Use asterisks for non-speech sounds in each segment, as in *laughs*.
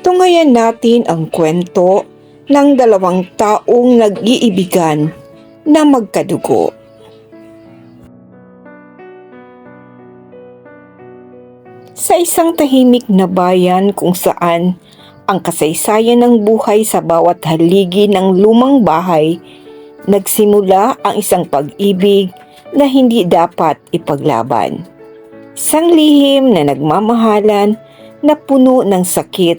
Tungayan natin ang kwento ng dalawang taong nag-iibigan na magkadugo. Sa isang tahimik na bayan kung saan ang kasaysayan ng buhay sa bawat haligi ng lumang bahay, nagsimula ang isang pag-ibig na hindi dapat ipaglaban. Isang lihim na nagmamahalan na puno ng sakit,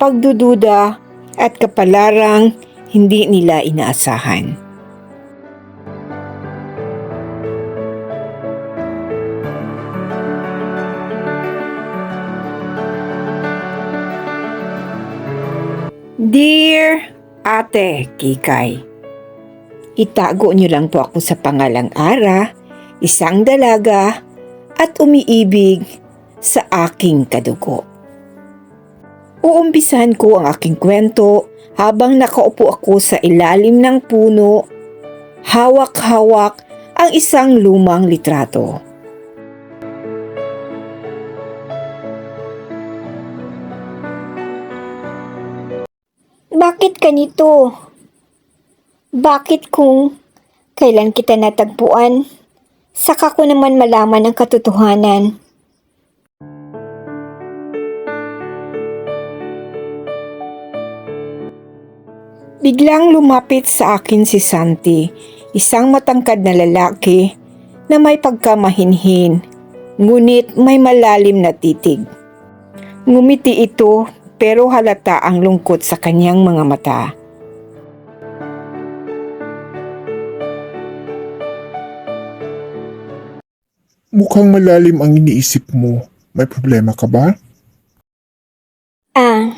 pagdududa at kapalarang hindi nila inaasahan. Dear Ate Kikay, Itago niyo lang po ako sa pangalang Ara, isang dalaga at umiibig sa aking kadugo. Uumpisahan ko ang aking kwento habang nakaupo ako sa ilalim ng puno, hawak-hawak ang isang lumang litrato. Bakit ganito? Bakit kung kailan kita natagpuan, saka ko naman malaman ang katotohanan? Biglang lumapit sa akin si Santi, isang matangkad na lalaki na may pagkamahinhin, ngunit may malalim na titig. Ngumiti ito pero halata ang lungkot sa kanyang mga mata. Mukhang malalim ang iniisip mo. May problema ka ba? Ah,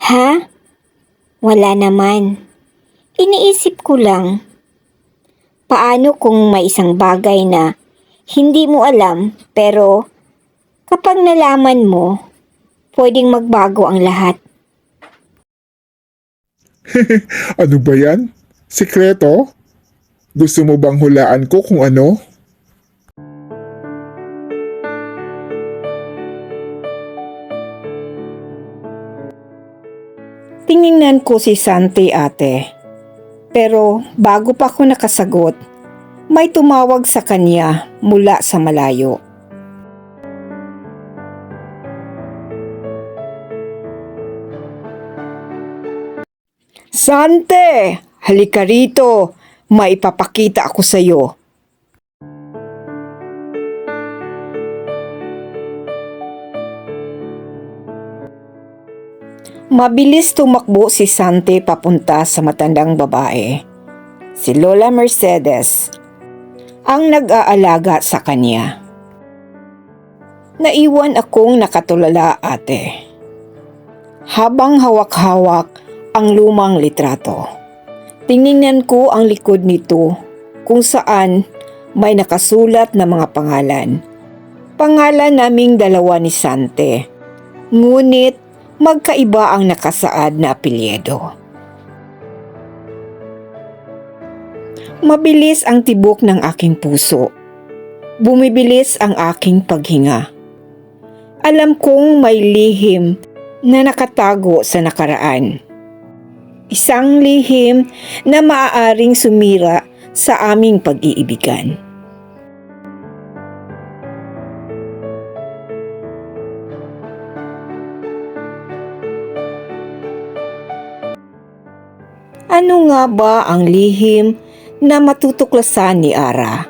ha? Wala naman. Iniisip ko lang, paano kung may isang bagay na hindi mo alam pero kapag nalaman mo, pwedeng magbago ang lahat. *laughs* Ano ba yan? Sekreto? Gusto mo bang hulaan ko kung ano? Tiningnan ko si Santi ate. Pero bago pa ako nakasagot, may tumawag sa kanya mula sa malayo. Sante! Halika rito! May ipapakita ako sa iyo. Mabilis tumakbo si Sante papunta sa matandang babae. Si Lola Mercedes ang nag-aalaga sa kanya. Naiwan akong nakatulala ate. Habang hawak-hawak ang lumang litrato. Tiningnan ko ang likod nito kung saan may nakasulat na mga pangalan. Pangalan naming dalawa ni Sante. Ngunit magkaiba ang nakasaad na apelyido. Mabilis ang tibok ng aking puso. Bumibilis ang aking paghinga. Alam kong may lihim na nakatago sa nakaraan. Isang lihim na maaaring sumira sa aming pag-iibigan. Ano nga ba ang lihim na matutuklasan ni Ara?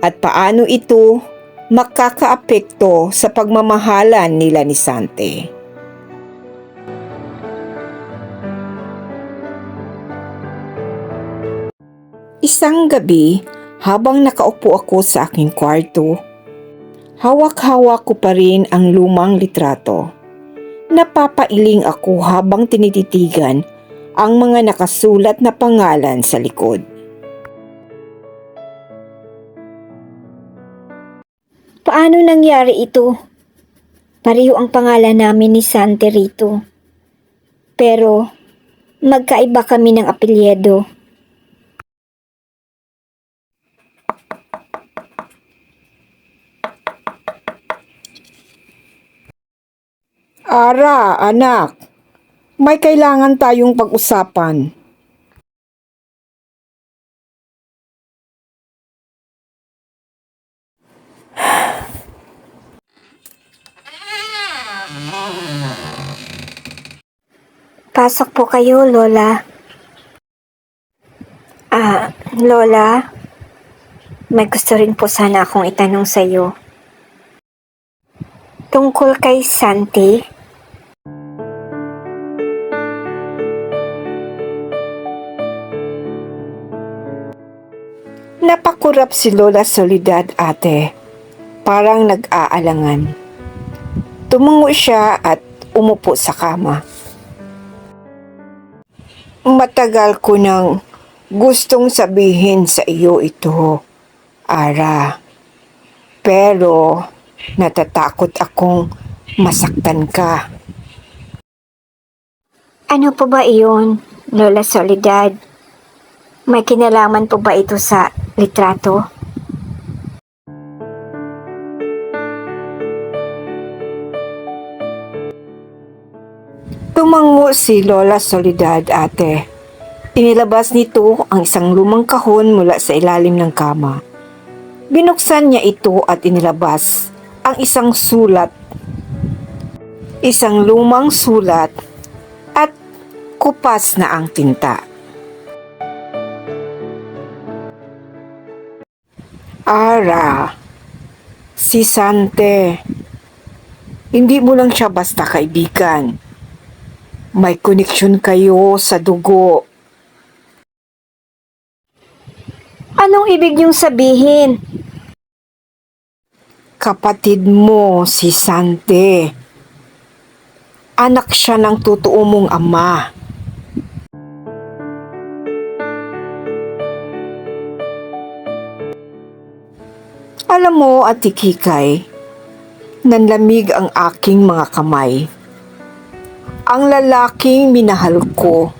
At paano ito makakaapekto sa pagmamahalan nila ni Sante? Isang gabi, habang nakaupo ako sa aking kwarto, hawak-hawak ko pa rin ang lumang litrato. Napapailing ako habang tinititigan ang mga nakasulat na pangalan sa likod. Paano nangyari ito? Pareho ang pangalan namin ni Sante rito. Pero, magkaiba kami ng apelyido. Ara, anak. May kailangan tayong pag-usapan. Pasok po kayo, Lola. Ah, Lola, may gusto rin po sana akong itanong sa iyo. Tungkol kay Santi, Napakurap si Lola Solidad ate. Parang nag-aalangan. Tumungo siya at umupo sa kama. Matagal ko nang gustong sabihin sa iyo ito, Ara. Pero natatakot akong masaktan ka. ano po ba iyon, Lola Soledad? May kinalaman po ba ito sa litrato? Tumango si Lola Solidad ate. Inilabas nito ang isang lumang kahon mula sa ilalim ng kama. Binuksan niya ito at inilabas ang isang sulat. Isang lumang sulat at kupas na ang tinta. Ara, si Sante, hindi mo lang siya basta kaibigan. May koneksyon kayo sa dugo. Anong ibig niyong sabihin? Kapatid mo si Sante. Anak siya ng totoo mong ama. Alam mo, Ate Kikay, nanlamig ang aking mga kamay. Ang lalaking minahal ko.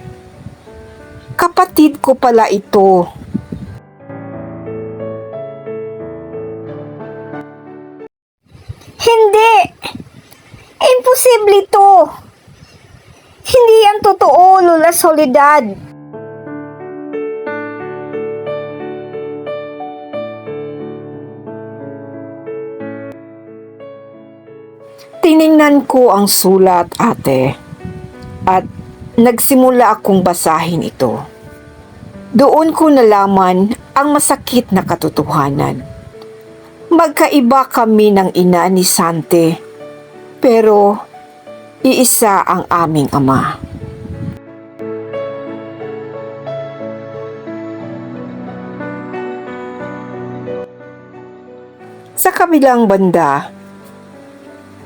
Kapatid ko pala ito. Hindi! Imposible to! Hindi yan totoo, Lola Soledad. Tiningnan ko ang sulat, ate. At nagsimula akong basahin ito. Doon ko nalaman ang masakit na katotohanan. Magkaiba kami ng ina ni Sante, pero iisa ang aming ama. Sa kabilang banda,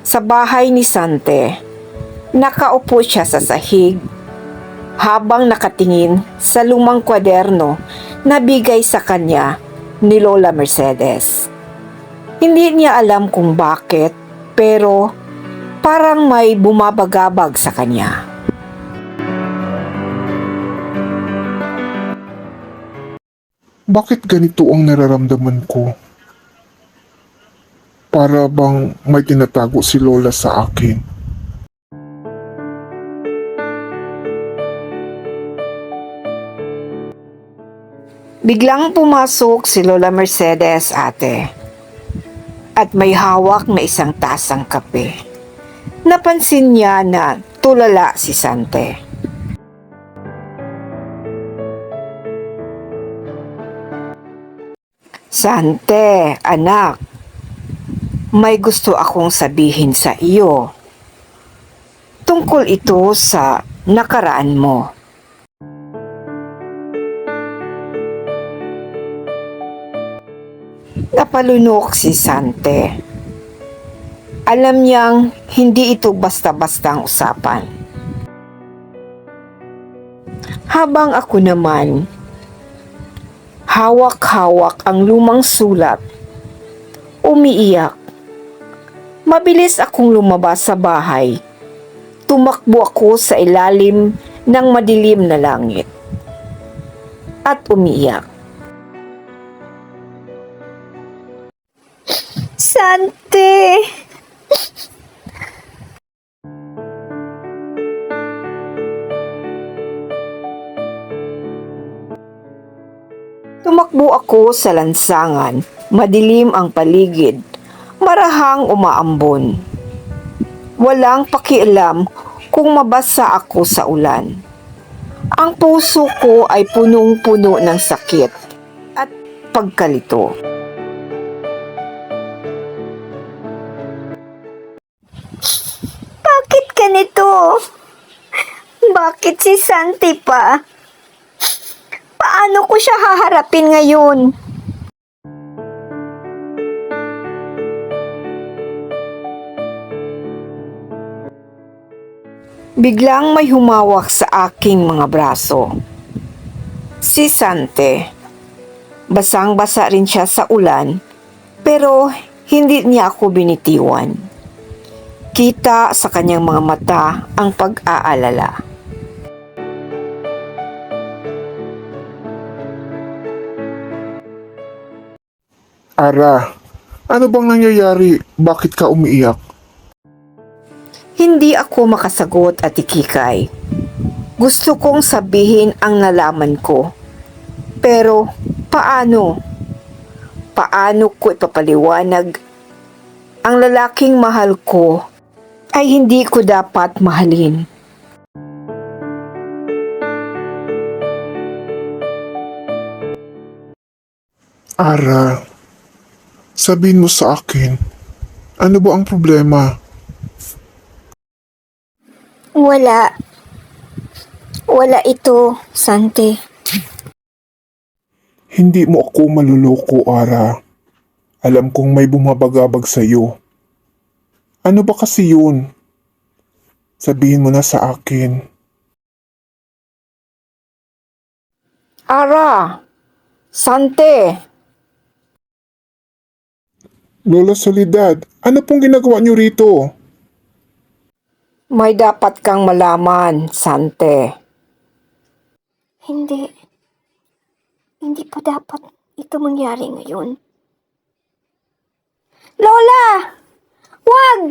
sa bahay ni Sante, nakaupo siya sa sahig habang nakatingin sa lumang kwaderno na bigay sa kanya ni Lola Mercedes. Hindi niya alam kung bakit pero parang may bumabagabag sa kanya. Bakit ganito ang nararamdaman ko? Para bang may tinatago si Lola sa akin? Biglang pumasok si Lola Mercedes ate at may hawak na isang tasang kape. Napansin niya na tulala si Sante. Sante, anak, may gusto akong sabihin sa iyo. Tungkol ito sa nakaraan mo. Napalunok si Sante. Alam niyang hindi ito basta-basta ang usapan. Habang ako naman, hawak-hawak ang lumang sulat, umiiyak. Mabilis akong lumabas sa bahay. Tumakbo ako sa ilalim ng madilim na langit. At umiyak. Sante! Tumakbo ako sa lansangan. Madilim ang paligid Marahang umaambon. Walang pakialam kung mabasa ako sa ulan. Ang puso ko ay punong-puno ng sakit at pagkalito. Bakit ganito? Bakit si Santi pa? Paano ko siya haharapin ngayon? Biglang may humawak sa aking mga braso. Si Sante. Basang-basa rin siya sa ulan, pero hindi niya ako binitiwan. Kita sa kanyang mga mata ang pag-aalala. Ara, ano bang nangyayari? Bakit ka umiiyak? Hindi ako makasagot at ikikay. Gusto kong sabihin ang nalaman ko. Pero paano? Paano ko ipapaliwanag ang lalaking mahal ko ay hindi ko dapat mahalin. Ara, sabihin mo sa akin, ano ba ang problema? Wala. Wala ito, Santi. Hindi mo ako maluloko, Ara. Alam kong may bumabagabag sa iyo. Ano ba kasi yun? Sabihin mo na sa akin. Ara! Sante! Lola Solidad, ano pong ginagawa niyo rito? May dapat kang malaman, Sante. Hindi. Hindi pa dapat ito mangyari ngayon. Lola! Wag!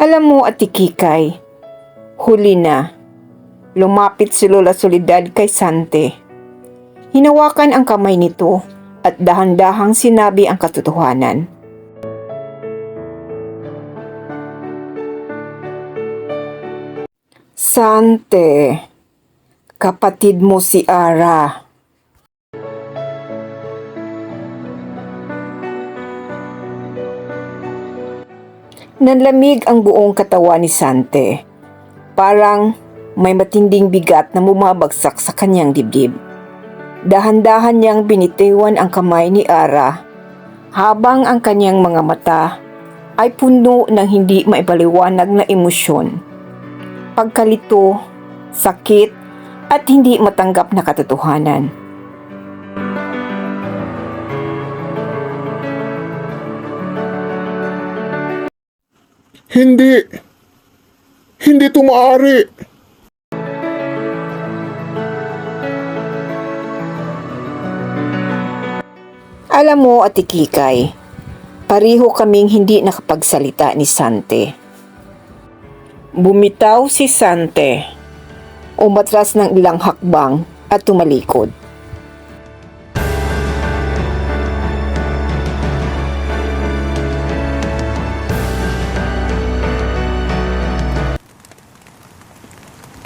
Alam mo, Ate Kikay, huli na. Lumapit si Lola Solidad kay Sante. Hinawakan ang kamay nito at dahan-dahang sinabi ang katotohanan. Sante, kapatid mo si Ara. Nanlamig ang buong katawan ni Sante. Parang may matinding bigat na bumabagsak sa kanyang dibdib. Dahan-dahan niyang binitiwan ang kamay ni Ara habang ang kanyang mga mata ay puno ng hindi maipaliwanag na emosyon. Pagkalito, sakit, at hindi matanggap na katotohanan. Hindi! Hindi ito Alam mo, Ate Kikay, pariho kaming hindi nakapagsalita ni Sante. Bumitaw si Sante. Umatras ng ilang hakbang at tumalikod.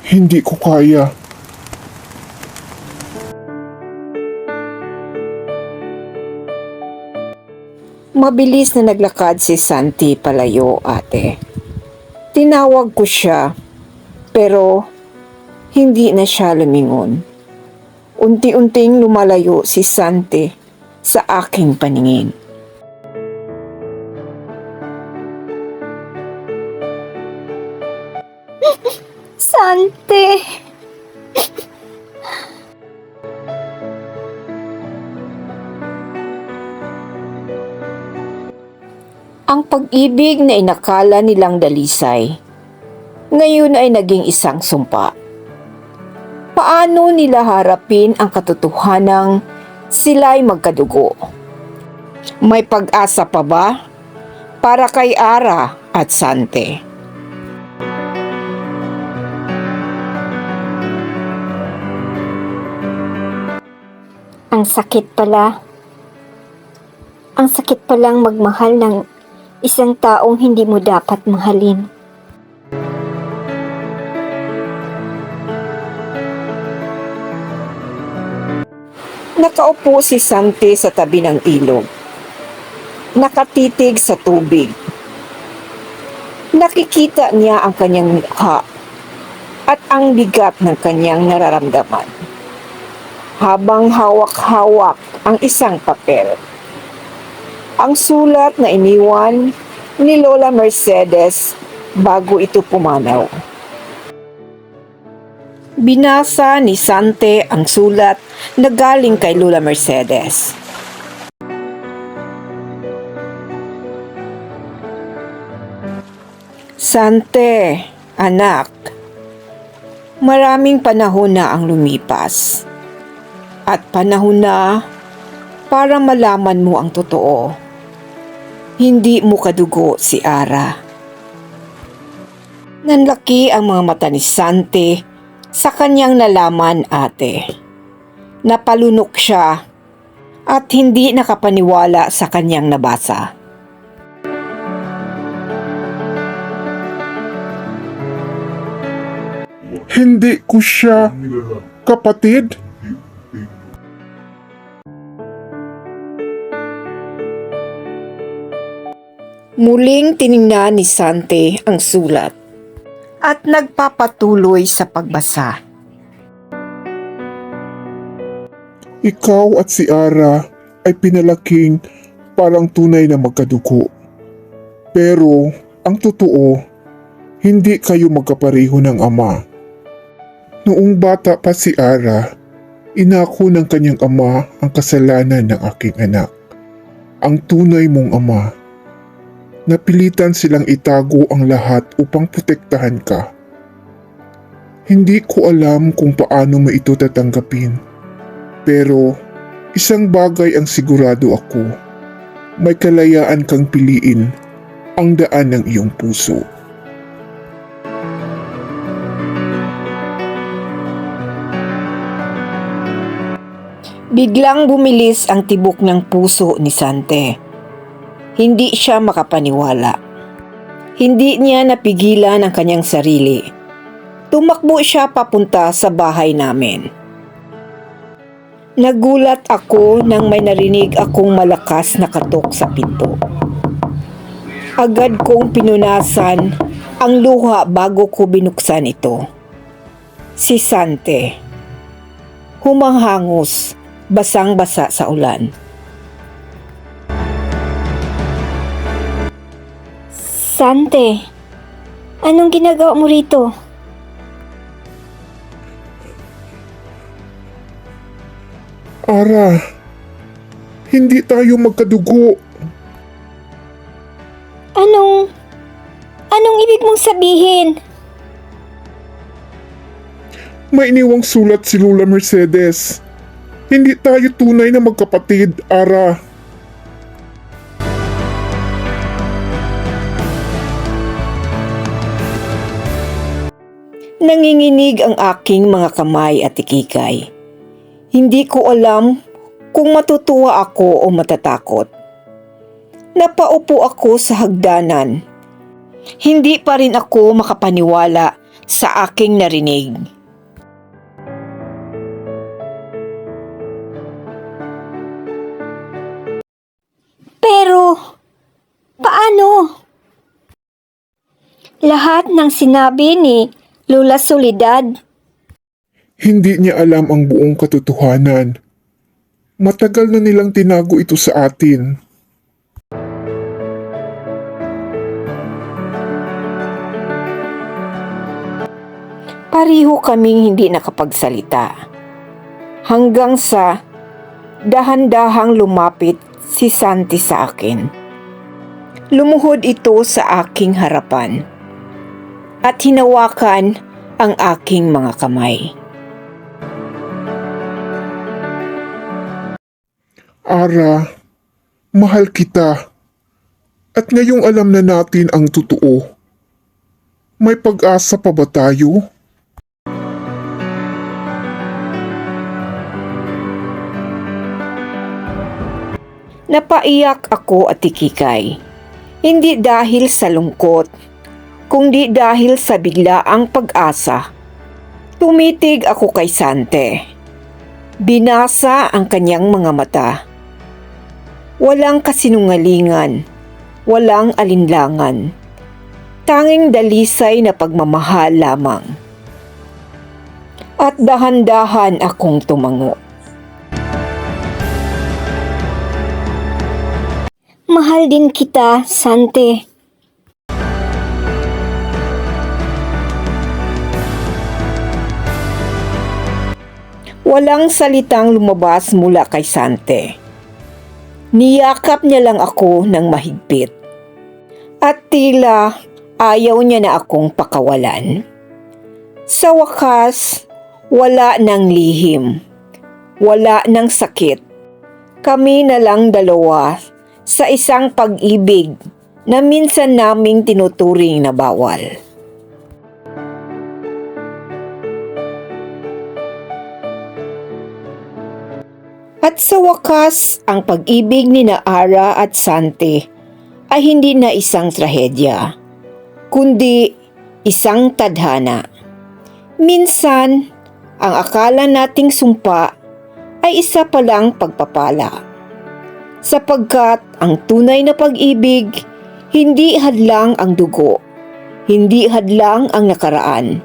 Hindi ko kaya. Mabilis na naglakad si Santi palayo, ate. Tinawag ko siya, pero hindi na siya lumingon. Unti-unting lumalayo si Santi sa aking paningin. *laughs* Sante! ang pag-ibig na inakala nilang dalisay, ngayon ay naging isang sumpa. Paano nila harapin ang katotohanang sila'y magkadugo? May pag-asa pa ba para kay Ara at Sante? Ang sakit pala. Ang sakit palang magmahal ng isang taong hindi mo dapat mahalin. Nakaupo si Sante sa tabi ng ilog. Nakatitig sa tubig. Nakikita niya ang kanyang mukha at ang bigat ng kanyang nararamdaman. Habang hawak-hawak ang isang papel. Ang sulat na iniwan ni Lola Mercedes bago ito pumanaw. Binasa ni Sante ang sulat na galing kay Lola Mercedes. Sante, anak, maraming panahon na ang lumipas. At panahon na para malaman mo ang totoo. Hindi mo kadugo si Ara. Nanlaki ang mga mata ni Sante sa kanyang nalaman ate. Napalunok siya at hindi nakapaniwala sa kanyang nabasa. Hindi ko siya kapatid. Muling tiningnan ni Sante ang sulat at nagpapatuloy sa pagbasa. Ikaw at si Ara ay pinalaking parang tunay na magkadugo. Pero ang totoo, hindi kayo magkapareho ng ama. Noong bata pa si Ara, inako ng kanyang ama ang kasalanan ng aking anak. Ang tunay mong ama. Napilitan silang itago ang lahat upang protektahan ka. Hindi ko alam kung paano mo ito tatanggapin. Pero isang bagay ang sigurado ako. May kalayaan kang piliin ang daan ng iyong puso. Biglang bumilis ang tibok ng puso ni Sante. Hindi siya makapaniwala. Hindi niya napigilan ang kanyang sarili. Tumakbo siya papunta sa bahay namin. Nagulat ako nang may narinig akong malakas na katok sa pinto. Agad kong pinunasan ang luha bago ko binuksan ito. Si Sante. Humanghangos, basang-basa sa ulan. Sante, anong ginagawa mo rito? Ara, hindi tayo magkadugo. Anong... Anong ibig mong sabihin? May iniwang sulat si Lula Mercedes. Hindi tayo tunay na magkapatid, Ara. Nanginginig ang aking mga kamay at ikikay. Hindi ko alam kung matutuwa ako o matatakot. Napaupo ako sa hagdanan. Hindi pa rin ako makapaniwala sa aking narinig. Pero, paano? Lahat ng sinabi ni Lula Solidad, Hindi niya alam ang buong katotohanan. Matagal na nilang tinago ito sa atin. Pariho kaming hindi nakapagsalita. Hanggang sa dahan-dahang lumapit si Santi sa akin. Lumuhod ito sa aking harapan at hinawakan ang aking mga kamay. Ara, mahal kita. At ngayong alam na natin ang totoo. May pag-asa pa ba tayo? Napaiyak ako at tikikay. Hindi dahil sa lungkot, kundi dahil sa biglaang pag-asa. Tumitig ako kay Sante. Binasa ang kanyang mga mata. Walang kasinungalingan, walang alinlangan. Tanging dalisay na pagmamahal lamang. At dahan-dahan akong tumango. Mahal din kita, Sante. Walang salitang lumabas mula kay Sante. Niyakap niya lang ako ng mahigpit. At tila ayaw niya na akong pakawalan. Sa wakas, wala ng lihim. Wala ng sakit. Kami na lang dalawa sa isang pag-ibig na minsan naming tinuturing na bawal. At sa wakas, ang pag-ibig ni Naara at Sante ay hindi na isang trahedya, kundi isang tadhana. Minsan, ang akala nating sumpa ay isa palang pagpapala. Sapagkat ang tunay na pag-ibig, hindi hadlang ang dugo, hindi hadlang ang nakaraan.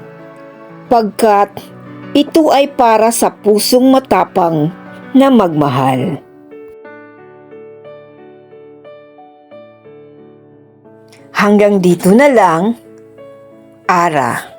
Pagkat ito ay para sa pusong matapang na magmahal. Hanggang dito na lang, Ara.